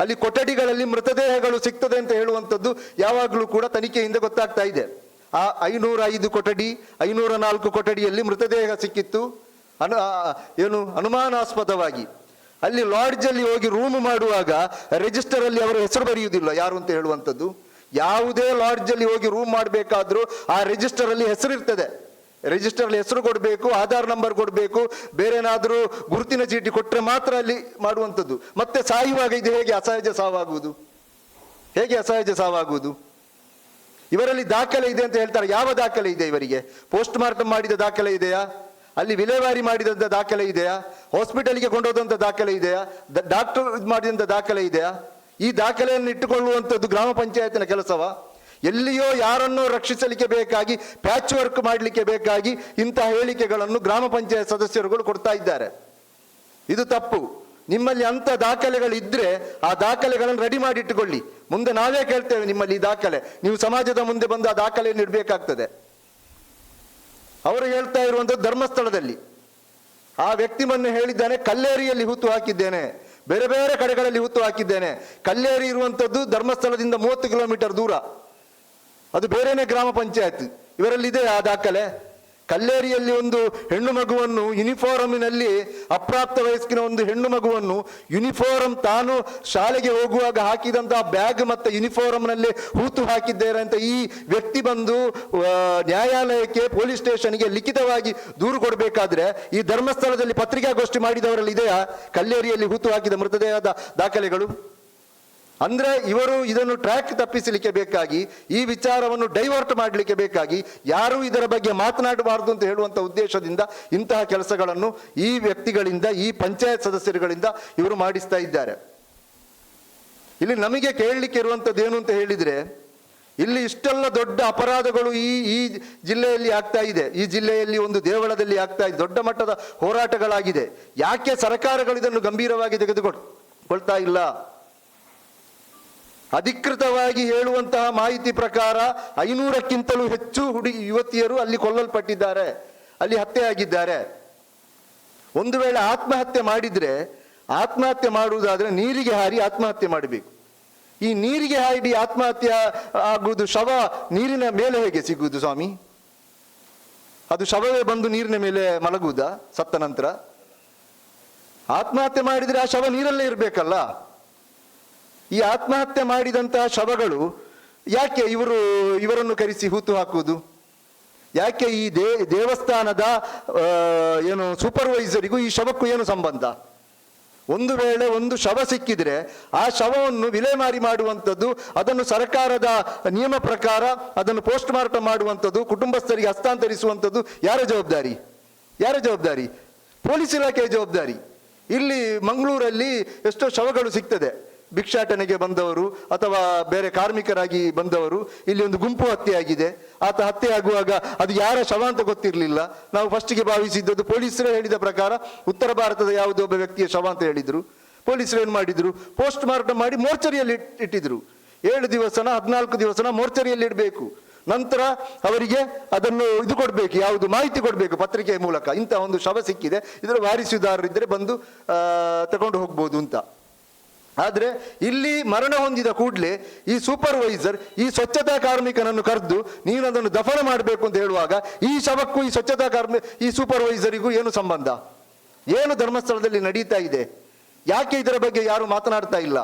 ಅಲ್ಲಿ ಕೊಠಡಿಗಳಲ್ಲಿ ಮೃತದೇಹಗಳು ಸಿಗ್ತದೆ ಅಂತ ಹೇಳುವಂಥದ್ದು ಯಾವಾಗಲೂ ಕೂಡ ತನಿಖೆಯಿಂದ ಗೊತ್ತಾಗ್ತಾ ಇದೆ. ಆ ಐನೂರ ಐದು ಕೊಠಡಿ ಐನೂರ ನಾಲ್ಕು ಕೊಠಡಿಯಲ್ಲಿ ಮೃತದೇಹ ಸಿಕ್ಕಿತ್ತು. ಅನು ಏನು, ಅನುಮಾನಾಸ್ಪದವಾಗಿ. ಅಲ್ಲಿ ಲಾಡ್ಜಲ್ಲಿ ಹೋಗಿ ರೂಮ್ ಮಾಡುವಾಗ ರಿಜಿಸ್ಟರಲ್ಲಿ ಅವರ ಹೆಸರು ಬರೆಯುವುದಿಲ್ಲ. ಯಾರು ಅಂತ ಹೇಳುವಂಥದ್ದು. ಯಾವುದೇ ಲಾಡ್ಜಲ್ಲಿ ಹೋಗಿ ರೂಮ್ ಮಾಡಬೇಕಾದ್ರೂ ಆ ರಿಜಿಸ್ಟರ್ ಅಲ್ಲಿ ಹೆಸರು ಇರ್ತದೆ ರಿಜಿಸ್ಟರ್ ಅಲ್ಲಿ ಹೆಸರು ಕೊಡಬೇಕು, ಆಧಾರ್ ನಂಬರ್ ಕೊಡಬೇಕು, ಬೇರೆನಾದರೂ ಗುರುತಿನ ಚೀಟಿ ಕೊಟ್ಟರೆ ಮಾತ್ರ ಅಲ್ಲಿ ಮಾಡುವಂಥದ್ದು. ಮತ್ತೆ ಸಾಯುವಾಗ ಇದು ಹೇಗೆ ಅಸಹಜ ಸಾವಾಗುವುದು? ಹೇಗೆ ಅಸಹಜ ಸಾವಾಗುವುದು? ಇವರಲ್ಲಿ ದಾಖಲೆ ಇದೆ ಅಂತ ಹೇಳ್ತಾರೆ. ಯಾವ ದಾಖಲೆ ಇದೆ ಇವರಿಗೆ? ಪೋಸ್ಟ್ ಮಾರ್ಟಮ್ ಮಾಡಿದ ದಾಖಲೆ ಇದೆಯಾ? ಅಲ್ಲಿ ವಿಲೇವಾರಿ ಮಾಡಿದಂಥ ದಾಖಲೆ ಇದೆಯಾ? ಹಾಸ್ಪಿಟಲ್ಗೆ ಕೊಂಡೋದಂಥ ದಾಖಲೆ ಇದೆಯಾ? ಡಾಕ್ಟರ್ ಇದು ಮಾಡಿದಂಥ ದಾಖಲೆ ಇದೆಯಾ? ಈ ದಾಖಲೆಯನ್ನು ಇಟ್ಟುಕೊಳ್ಳುವಂಥದ್ದು ಗ್ರಾಮ ಪಂಚಾಯತಿನ ಕೆಲಸವ? ಎಲ್ಲಿಯೋ ಯಾರನ್ನೋ ರಕ್ಷಿಸಲಿಕ್ಕೆ ಬೇಕಾಗಿ ಪ್ಯಾಚ್ ವರ್ಕ್ ಮಾಡಲಿಕ್ಕೆ ಬೇಕಾಗಿ ಇಂತಹ ಹೇಳಿಕೆಗಳನ್ನು ಗ್ರಾಮ ಪಂಚಾಯತ್ ಸದಸ್ಯರುಗಳು ಕೊಡ್ತಾ ಇದ್ದಾರೆ. ಇದು ತಪ್ಪು. ನಿಮ್ಮಲ್ಲಿ ಅಂಥ ದಾಖಲೆಗಳಿದ್ದರೆ ಆ ದಾಖಲೆಗಳನ್ನು ರೆಡಿ ಮಾಡಿ ಇಟ್ಟುಕೊಳ್ಳಿ ಮುಂದೆ ನಾವೇ ಕೇಳ್ತೇವೆ ನಿಮ್ಮಲ್ಲಿ ಈ ದಾಖಲೆ. ನೀವು ಸಮಾಜದ ಮುಂದೆ ಬಂದು ಆ ದಾಖಲೆಯನ್ನು ಇಡಬೇಕಾಗ್ತದೆ ಅವರು ಹೇಳ್ತಾ ಇರುವಂಥದ್ದು ಧರ್ಮಸ್ಥಳದಲ್ಲಿ. ಆ ವ್ಯಕ್ತಿ ಮೊನ್ನೆ ಹೇಳಿದ್ದಾನೆ, ಕಲ್ಲೇರಿಯಲ್ಲಿ ಹೂತು ಹಾಕಿದ್ದೇನೆ. ಬೇರೆ ಬೇರೆ ಕಡೆಗಳಲ್ಲಿ ಹೂತು ಹಾಕಿದ್ದೇನೆ. ಕಲ್ಲೇರಿ ಇರುವಂಥದ್ದು ಧರ್ಮಸ್ಥಳದಿಂದ ಮೂವತ್ತು ಕಿಲೋಮೀಟರ್ ದೂರ. ಅದು ಬೇರೆನೇ ಗ್ರಾಮ ಪಂಚಾಯತ್. ಇವರಲ್ಲಿದೆ ಆ ದಾಖಲೆ. ಕಲ್ಲೇರಿಯಲ್ಲಿ ಒಂದು ಹೆಣ್ಣು ಮಗುವನ್ನು ಯುನಿಫಾರಂನಲ್ಲಿ ಅಪ್ರಾಪ್ತ ವಯಸ್ಕಿನ ಒಂದು ಹೆಣ್ಣು ಮಗುವನ್ನು ಯೂನಿಫಾರ್ಮ್ ತಾನು ಶಾಲೆಗೆ ಹೋಗುವಾಗ ಹಾಕಿದಂತಹ ಬ್ಯಾಗ್ ಮತ್ತು ಯೂನಿಫಾರ್ಮ್ನಲ್ಲಿ ಹೂತು ಹಾಕಿದ್ದೇನೆ ಅಂತ ಈ ವ್ಯಕ್ತಿ ಬಂದು ನ್ಯಾಯಾಲಯಕ್ಕೆ ಪೊಲೀಸ್ ಸ್ಟೇಷನ್ಗೆ ಲಿಖಿತವಾಗಿ ದೂರು ಕೊಡಬೇಕಾದ್ರೆ ಈ ಧರ್ಮಸ್ಥಳದಲ್ಲಿ ಪತ್ರಿಕಾಗೋಷ್ಠಿ ಮಾಡಿದವರಲ್ಲಿ ಇದೆಯಾ? ಕಲ್ಲೇರಿಯಲ್ಲಿ ಹೂತು ಹಾಕಿದ ಮೃತದೇಹದ ದಾಖಲೆಗಳು? ಅಂದ್ರೆ ಇವರು ಇದನ್ನು ಟ್ರ್ಯಾಕ್ ತಪ್ಪಿಸಲಿಕ್ಕೆ ಬೇಕಾಗಿ, ಈ ವಿಚಾರವನ್ನು ಡೈವರ್ಟ್ ಮಾಡಲಿಕ್ಕೆ ಬೇಕಾಗಿ ಯಾರೂ ಇದರ ಬಗ್ಗೆ ಮಾತನಾಡಬಾರದು ಅಂತ ಹೇಳುವಂಥ ಉದ್ದೇಶದಿಂದ ಇಂತಹ ಕೆಲಸಗಳನ್ನು ಈ ವ್ಯಕ್ತಿಗಳಿಂದ, ಈ ಪಂಚಾಯತ್ ಸದಸ್ಯರುಗಳಿಂದ ಇವರು ಮಾಡಿಸ್ತಾ ಇದ್ದಾರೆ. ಇಲ್ಲಿ ನಮಗೆ ಕೇಳಲಿಕ್ಕೆ ಇರುವಂಥದ್ದು ಏನು ಅಂತ ಹೇಳಿದರೆ, ಇಲ್ಲಿ ಇಷ್ಟೆಲ್ಲ ದೊಡ್ಡ ಅಪರಾಧಗಳು ಈ ಈ ಜಿಲ್ಲೆಯಲ್ಲಿ ಆಗ್ತಾ ಇದೆ. ಈ ಜಿಲ್ಲೆಯಲ್ಲಿ ಒಂದು ದೇವಳದಲ್ಲಿ ಆಗ್ತಾ ಇದೆ. ದೊಡ್ಡ ಮಟ್ಟದ ಹೋರಾಟಗಳಾಗಿದೆ. ಯಾಕೆ ಸರ್ಕಾರಗಳು ಇದನ್ನು ಗಂಭೀರವಾಗಿ ತೆಗೆದುಕೊಳ್ತಾ ಇಲ್ಲ? ಅಧಿಕೃತವಾಗಿ ಹೇಳುವಂತಹ ಮಾಹಿತಿ ಪ್ರಕಾರ ಐನೂರಕ್ಕಿಂತಲೂ ಹೆಚ್ಚು ಹುಡುಗಿ ಯುವತಿಯರು ಅಲ್ಲಿ ಕೊಲ್ಲಲ್ಪಟ್ಟಿದ್ದಾರೆ, ಅಲ್ಲಿ ಹತ್ಯೆಯಾಗಿದ್ದಾರೆ. ಒಂದು ವೇಳೆ ಆತ್ಮಹತ್ಯೆ ಮಾಡಿದರೆ, ಆತ್ಮಹತ್ಯೆ ಮಾಡುವುದಾದರೆ ನೀರಿಗೆ ಹಾರಿ ಆತ್ಮಹತ್ಯೆ ಮಾಡಬೇಕು. ಈ ನೀರಿಗೆ ಹಾರಿ ಆತ್ಮಹತ್ಯೆ ಆಗುವುದು ಶವ ನೀರಿನ ಮೇಲೆ ಹೇಗೆ ಸಿಗುವುದು ಸ್ವಾಮಿ? ಅದು ಶವವೇ ಬಂದು ನೀರಿನ ಮೇಲೆ ಮಲಗುವುದಾ ಸತ್ತ ನಂತರ? ಆತ್ಮಹತ್ಯೆ ಮಾಡಿದರೆ ಆ ಶವ ನೀರಲ್ಲೇ ಇರಬೇಕಲ್ಲ? ಈ ಆತ್ಮಹತ್ಯೆ ಮಾಡಿದಂತಹ ಶವಗಳು ಯಾಕೆ ಇವರು, ಇವರನ್ನು ಕರೆಸಿ ಹೂತು ಹಾಕುವುದು? ಯಾಕೆ ಈ ದೇ, ದೇವಸ್ಥಾನದ ಏನು ಸೂಪರ್ವೈಸರಿಗೂ ಈ ಶವಕ್ಕೂ ಏನು ಸಂಬಂಧ? ಒಂದು ವೇಳೆ ಒಂದು ಶವ ಸಿಕ್ಕಿದ್ರೆ ಆ ಶವವನ್ನು ವಿಲೇಮಾರಿ ಮಾಡುವಂಥದ್ದು, ಅದನ್ನು ಸರ್ಕಾರದ ನಿಯಮ ಪ್ರಕಾರ ಅದನ್ನು ಪೋಸ್ಟ್ ಮಾರ್ಟಮ್ ಮಾಡುವಂಥದ್ದು, ಕುಟುಂಬಸ್ಥರಿಗೆ ಹಸ್ತಾಂತರಿಸುವಂಥದ್ದು ಯಾರ ಜವಾಬ್ದಾರಿ? ಯಾರ ಜವಾಬ್ದಾರಿ? ಪೊಲೀಸ್ ಇಲಾಖೆಯ ಜವಾಬ್ದಾರಿ. ಇಲ್ಲಿ ಮಂಗಳೂರಲ್ಲಿ ಎಷ್ಟೋ ಶವಗಳು ಸಿಗ್ತದೆ. ಭಿಕ್ಷಾಟನೆಗೆ ಬಂದವರು ಅಥವಾ ಬೇರೆ ಕಾರ್ಮಿಕರಾಗಿ ಬಂದವರು, ಇಲ್ಲಿ ಒಂದು ಗುಂಪು ಹತ್ಯೆ ಆಗಿದೆ ಆತ ಹತ್ಯೆ ಆಗುವಾಗ ಅದು ಯಾರ ಶವ ಅಂತ ಗೊತ್ತಿರಲಿಲ್ಲ. ನಾವು ಫಸ್ಟಿಗೆ ಭಾವಿಸಿದ್ದದ್ದು ಪೊಲೀಸರೇ ಹೇಳಿದ ಪ್ರಕಾರ ಉತ್ತರ ಭಾರತದ ಯಾವುದೋ ಒಬ್ಬ ವ್ಯಕ್ತಿಯ ಶವ ಅಂತ ಹೇಳಿದರು. ಪೊಲೀಸರು ಏನು ಮಾಡಿದರು? ಪೋಸ್ಟ್ ಮಾರ್ಟಮ್ ಮಾಡಿ ಮೋರ್ಚರಿಯಲ್ಲಿ ಇಟ್- ಇಟ್ಟಿದ್ರು. ಏಳು ದಿವಸನ, ಹದಿನಾಲ್ಕು ದಿವಸನ ಮೋರ್ಚರಿಯಲ್ಲಿ ಇಡಬೇಕು. ನಂತರ ಅವರಿಗೆ ಅದನ್ನು ಇದು ಕೊಡಬೇಕು, ಯಾವುದು ಮಾಹಿತಿ ಕೊಡಬೇಕು ಪತ್ರಿಕೆಯ ಮೂಲಕ. ಇಂಥ ಒಂದು ಶವ ಸಿಕ್ಕಿದೆ. ಇದರ ವಾರಿಸುದಾರರಿದ್ದರೆ ಬಂದು ತಗೊಂಡು ಹೋಗ್ಬೋದು ಅಂತ. ಆದ್ರೆ ಇಲ್ಲಿ ಮರಣ ಹೊಂದಿದ ಕೂಡಲೇ ಈ ಸೂಪರ್ವೈಸರ್ ಈ ಸ್ವಚ್ಛತಾ ಕಾರ್ಮಿಕನನ್ನು ಕರೆದು ನೀನು ಅದನ್ನು ದಫನ ಮಾಡಬೇಕು ಅಂತ ಹೇಳುವಾಗ ಈ ಶವಕ್ಕೂ ಈ ಸ್ವಚ್ಛತಾ ಕಾರ್ಮಿ, ಈ ಸೂಪರ್ವೈಸರಿಗೂ ಏನು ಸಂಬಂಧ? ಏನು ಧರ್ಮಸ್ಥಳದಲ್ಲಿ ನಡೀತಾ ಇದೆ? ಯಾಕೆ ಇದರ ಬಗ್ಗೆ ಯಾರು ಮಾತನಾಡ್ತಾ ಇಲ್ಲ?